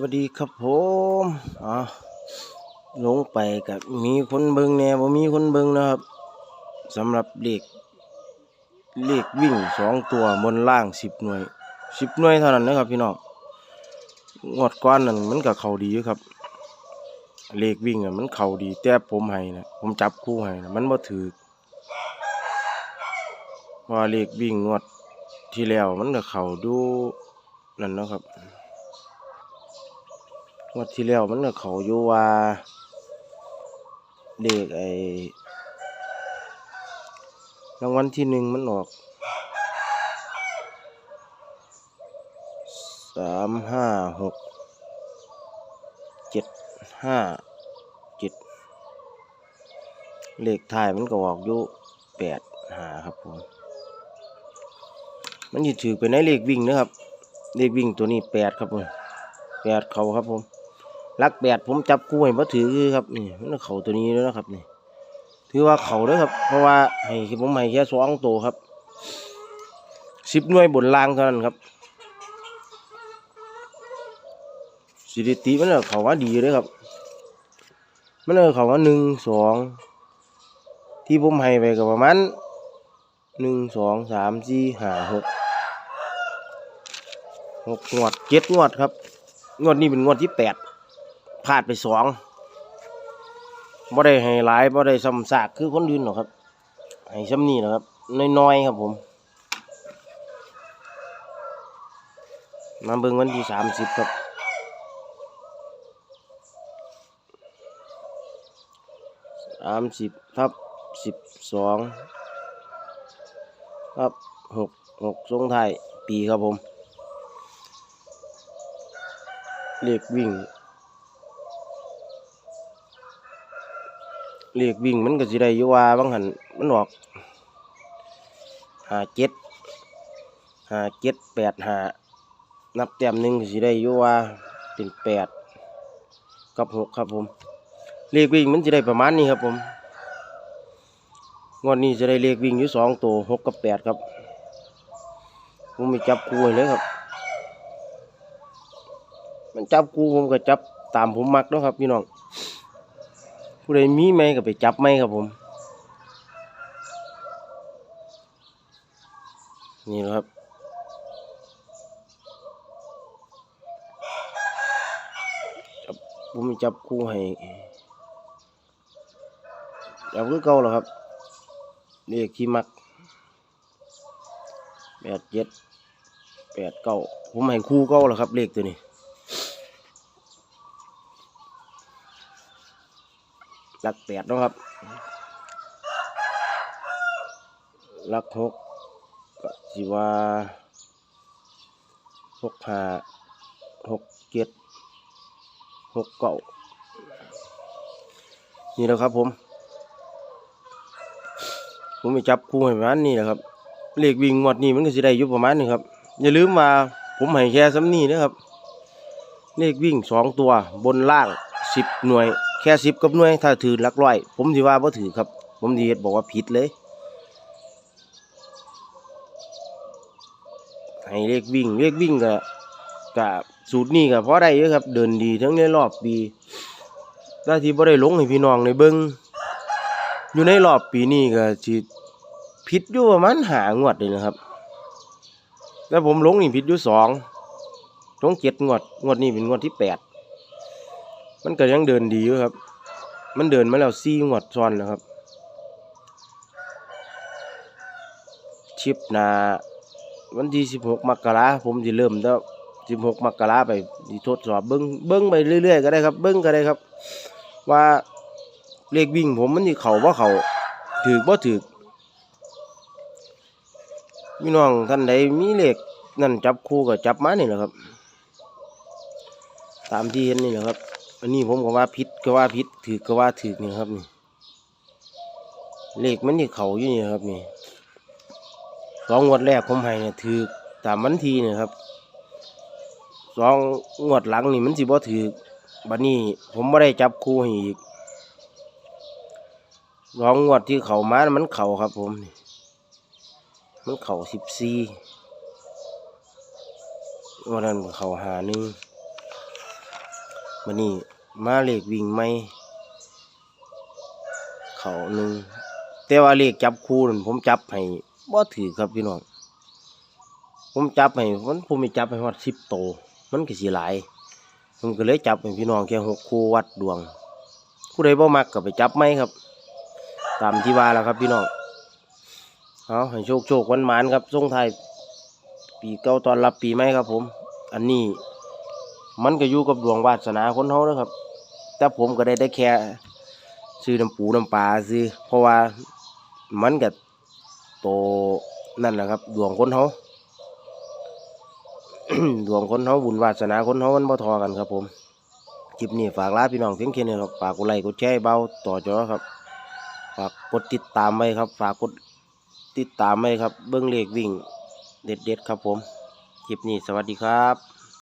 วัสดีครับผมอ๋อลงไปกับมีคนเบิงแน่บ่มีคนเบิงนะครับสำหรับเลขเลขวิ่งสองตัวบนล่างสิบหน่วยสิบหน่วยเท่านั้นนะครับพี่น้องงวดก้อนนั่นมันก็เข้าดีครับ เลขวิ่งอะมันเข้าดี แต่ผมให้นะผมจับคู่ให้นะมันบ่ถือพราะว่าเลขวิ่งงวดที่แล้วมันก็เข้าดูนั่นนะครับ งวดที่แล้วมันก็เขาอยู่ว่าเลขไอ้รางวัลที่หนึ่งมันออกสามห้าหกเจ็ดห้าเจ็ดเลขท้ายมันก็ออกอยู่แปดหาครับผมมันจะถือไปในเลขวิ่งนะครับเลขวิ่งตัวนี้แปดครับผมแปดเขาครับผม ลักแปดผมจับกู้ให้บ่ถือครับนี่มันเข่าตัวนี้แล้วนะครับนี่ถือว่าเข่าด้อครับ เพราะว่าให้ผมให้แค่สองตัวครับสิบหน่วยบนล่างเท่านั้นครับสถิติมันเอาเขาว่าดีเลยครับ มันเอาเขาว่าหนึ่งสองที่ผมให้ไปก็ประมาณหนึ่งสองสามสี่ห้าหกหกงวดเจ็ดงวดครับ งวดนี้เป็นงวดที่แปด พลาดไปสองบ่ได้ให้หลายบ่ได้ซ้ำซากคือคนอื่นหรอกครับให้ซ้ำนี่แหละครับน้อยๆครับผมมาเบิ่งวันที่สามสิบครับสามสิบทับสิบสองทับหกหกทรงไทยปีครับผม เลขวิ่ง เรียกวิ่งมันก็สิได้อยู่ว่าบางหันมันออกหาเจ็ดหาเจ็ดแปดหานับแต้มหนึ่งสิได้อยู่ว่าเป็นแปดกับหกครับผมเรียกวิ่งมันจะได้ประมาณนี้ครับผมงวดนี้จะได้เรียกวิ่งอยู่สองตัวหกกับแปดครับผมไม่จับคู่เลยครับ มันจับคู่ผมก็จับตามผมมักเนาะครับพี่น้อง ผู้ใดมีไหมก็ไปจับไหมครับผม นี่แหละครับจับผมจับคู่ให้จับคือเก่าแล้วครับเลขที่มักแปดเจ็ดแปดเก้าผมให้คู่เก้าแล้วครับเลขตัวนี้ หลักแปดนะครับหลักหกก็สิว่าหกห้าหกเจ็ดหกเก้านี่แหละครับผม ผมไปจับคู่ให้ประมาณนี้แหละครับเลขวิ่งงวดนี้มันก็สิได้อยู่ประมาณนี้ครับ อย่าลืมว่าผมให้แค่ซ้ำนี้นะครับ เลขวิ่งสองตัวบนล่างสิบหน่วย แค่สิบกับหน่วย ถ้าถือหลักร้อย ผมสิว่าบ่ถือครับ ผมดีบอกว่าผิดเลย ให้เลขวิ่งเลขวิ่งก็ก็สูตรนี้ก็พอได้เยอะครับ เดินดีทั้งในรอบปีถ้าที่บ่ได้ลงให้พี่น้องในเบิ่งอยู่ในรอบปีนี้ก็สิผิดอยู่ประมาณหางวดเลยนะครับแล้วผมลงนี่ผิดอยู่สองลงเจ็ดงวด งวดนี้เป็นงวดที่แปด มันก็ยังเดินดีอยู่ครับ มันเดินมาแล้วซี่งวดซ้อนแล้วครับ ชิปนาวันที่สิบหกมกราผมจะเริ่มแล้วสิบหกมกราไปสิทดสอบเบิ้งเบิ้งไปเรื่อยๆก็ได้ครับ เบิ้งก็ได้ครับ ว่าเลขวิ่งผมมันที่เขาว่าเขาถือว่าถือพี่น้องท่านใดมีเลขนั่นจับคู่ก็จับมานี่แหละครับ ตามที่เห็นนี่แหละครับ อันนี้ผมก็ว่าพิษก็ว่าพิษถือก็ว่าถือนี่ครับนี่เลขมันที่เขาอยู่นี่ครับนี่สองงวดแรกผมให้เนี่ยถือตามวันทีเนี่ยครับสองงวดหลังนี่มันสิบ่ถือบัดนี้ผมไม่ได้จับคู่ให้อีกสองงวดที่เขามามันเข่าครับผมนี่มันเข่าสิบสี่วันนั้นเขาหาหนึ่ง มานี่มาเลขวิ่งไม่เขาหนึ่งแต่ว่าเลขจับคู่นั่นผมจับให้บ่ถือครับพี่น้องผมจับให้มันผมไม่จับให้ฮอดสิบโตวมันก็สิหลายผมก็เลยจับให้พี่น้องแค่หกคู่วัดดวง ผู้ใดบ่มักก็ไปจับไหมครับ ตามที่ว่าแล้วครับพี่น้องเอาให้โชคโชควันหมานครับส่งไทยปีเก่าตอนรับปีใหม่ครับผม อันนี้ มันก็อยู่กับดวงวาสนาคนเฮาเด้อครับ แต่ผมก็ได้ได้แค่ซื้อน้ำปูน้ำปลาซื้อเพราะว่ามันก็โตนั่นแหละครับ ดวงคนเฮาดวงคนเฮาบุญวาสนาคนเฮามันบ่ทอกันครับ ผมคลิปนี้ฝากลาพี่น้องเพียงแค่นี้ครับฝากกดไลค์กดแชร์เบาต่อจอครับ ฝากกดติดตามไว้ครับ ฝากกดติดตามไว้ครับ เบิ้องเลขวิ่ง เด็ดๆครับผมคลิปนี้สวัสดีครับ